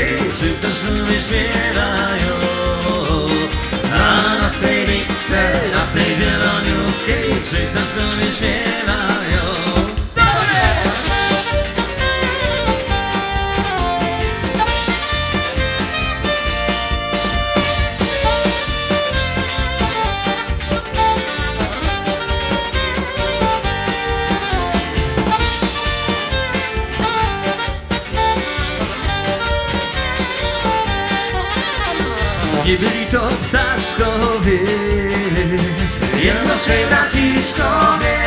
Kiedy szybko snumiesz wiele Nie byli to ptaszkowie. Jednoczy braciszkowie Co się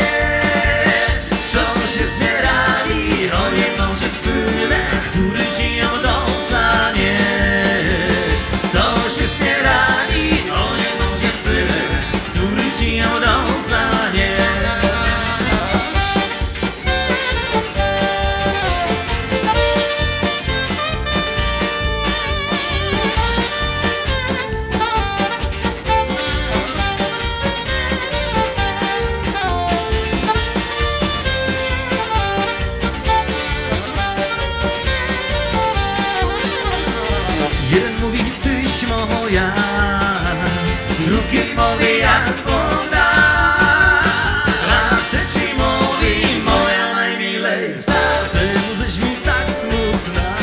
Drugi mówi jak woda A trzeci mówi moja najmilejsza Czemu ześ mi tak smutna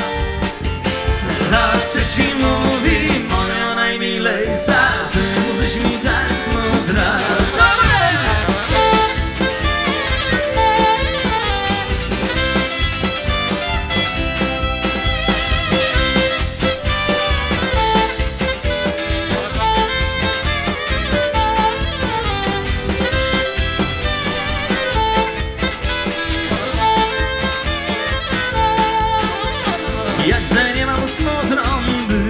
A trzeci mówi moja najmilejsza Czemu ześ mi tak że nie mam smutną